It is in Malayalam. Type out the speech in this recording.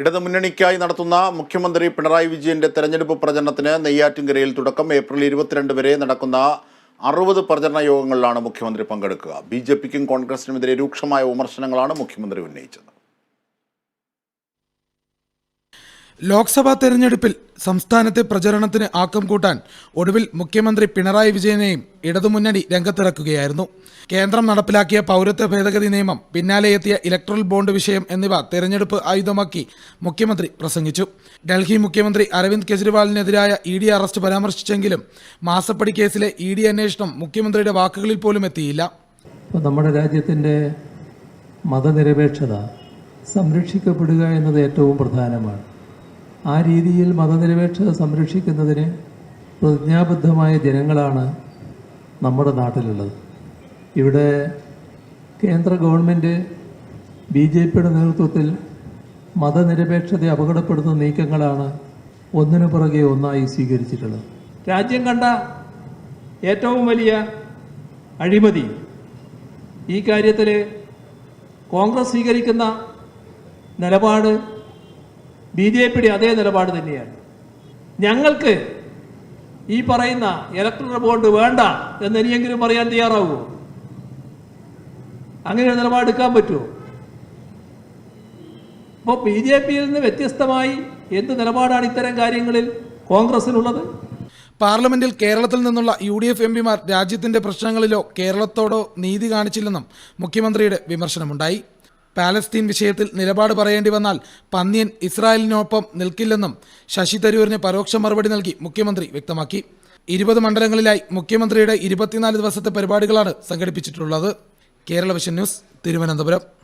ഇടതുമുന്നണിക്കായി നടത്തുന്ന മുഖ്യമന്ത്രി പിണറായി വിജയന്റെ തെരഞ്ഞെടുപ്പ് പ്രചരണത്തിന് നെയ്യാറ്റിൻകരയിൽ തുടക്കം. ഏപ്രിൽ ഇരുപത്തിരണ്ട് വരെ നടക്കുന്ന അറുപത് പ്രചരണ യോഗങ്ങളിലാണ് മുഖ്യമന്ത്രി പങ്കെടുക്കുക. ബി ജെ പിക്കും കോൺഗ്രസിനുമെതിരെ രൂക്ഷമായ വിമർശനങ്ങളാണ് മുഖ്യമന്ത്രി ഉന്നയിച്ചത്. ലോക്സഭാ തെരഞ്ഞെടുപ്പിൽ സംസ്ഥാനത്തെ പ്രചരണത്തിന് ആക്കം കൂട്ടാൻ ഒടുവിൽ മുഖ്യമന്ത്രി പിണറായി വിജയനെയും ഇടതുമുന്നണി രംഗത്തിറക്കുകയായിരുന്നു. കേന്ദ്രം നടപ്പിലാക്കിയ പൗരത്വ ഭേദഗതി നിയമം പിന്നാലെ എത്തിയ ഇലക്ട്രൽ ബോണ്ട് വിഷയം എന്നിവ തെരഞ്ഞെടുപ്പ് ആയുധമാക്കി മുഖ്യമന്ത്രി പ്രസംഗിച്ചു. ഡൽഹി മുഖ്യമന്ത്രി അരവിന്ദ് കെജ്രിവാളിനെതിരായ ഇ ഡി അറസ്റ്റ് പരാമർശിച്ചെങ്കിലും മാസപ്പടി കേസിലെ ഇ ഡി അന്വേഷണം മുഖ്യമന്ത്രിയുടെ വാക്കുകളിൽ പോലും എത്തിയില്ല. നമ്മുടെ രാജ്യത്തിന്റെ മതനിരപേക്ഷത സംരക്ഷിക്കപ്പെടുക എന്നത് ഏറ്റവും പ്രധാനമാണ്. ആ രീതിയിൽ മതനിരപേക്ഷത സംരക്ഷിക്കുന്നതിന് പ്രതിജ്ഞാബദ്ധമായ ജനങ്ങളാണ് നമ്മുടെ നാട്ടിലുള്ളത്. ഇവിടെ കേന്ദ്ര ഗവൺമെന്റ് ബി ജെ പിയുടെ നേതൃത്വത്തിൽ മതനിരപേക്ഷതയെ അപകടപ്പെടുത്തുന്ന നീക്കങ്ങളാണ് ഒന്നിനു പുറകെ ഒന്നായി സ്വീകരിച്ചിട്ടുള്ളത്. രാജ്യം കണ്ട ഏറ്റവും വലിയ അഴിമതി ഈ കാര്യത്തിൽ കോൺഗ്രസ് സ്വീകരിക്കുന്ന നിലപാട് ബി ജെ പിയുടെ അതേ നിലപാട് തന്നെയാണ്. ഞങ്ങൾക്ക് ഈ പറയുന്ന ഇലക്ട്രൽ ബോണ്ട് വേണ്ട എന്ന് ഇനിയെങ്കിലും പറയാൻ തയ്യാറാവുമോ? അങ്ങനെ ഒരു നിലപാടെടുക്കാൻ പറ്റുമോ? അപ്പോൾ ബി ജെ പിയിൽ നിന്ന് വ്യത്യസ്തമായി എന്ത് നിലപാടാണ് ഇത്തരം കാര്യങ്ങളിൽ കോൺഗ്രസിനുള്ളത്? പാർലമെന്റിൽ കേരളത്തിൽ നിന്നുള്ള യു ഡി എഫ് എംപിമാർ രാജ്യത്തിന്റെ പ്രശ്നങ്ങളിലോ കേരളത്തോടോ നീതി കാണിച്ചില്ലെന്നും മുഖ്യമന്ത്രിയുടെ വിമർശനമുണ്ടായി. പാലസ്തീൻ വിഷയത്തിൽ നിലപാട് പറയേണ്ടി വന്നാൽ പന്ന്യൻ ഇസ്രായേലിനൊപ്പം നിൽക്കില്ലെന്നും ശശി തരൂരിന് പരോക്ഷ മറുപടി നൽകി മുഖ്യമന്ത്രി വ്യക്തമാക്കി. ഇരുപത് മണ്ഡലങ്ങളിലായി മുഖ്യമന്ത്രിയുടെ ഇരുപത്തിനാല് ദിവസത്തെ പരിപാടികളാണ് സംഘടിപ്പിച്ചിട്ടുള്ളത്. Kerala vision news Thiruvananthapuram.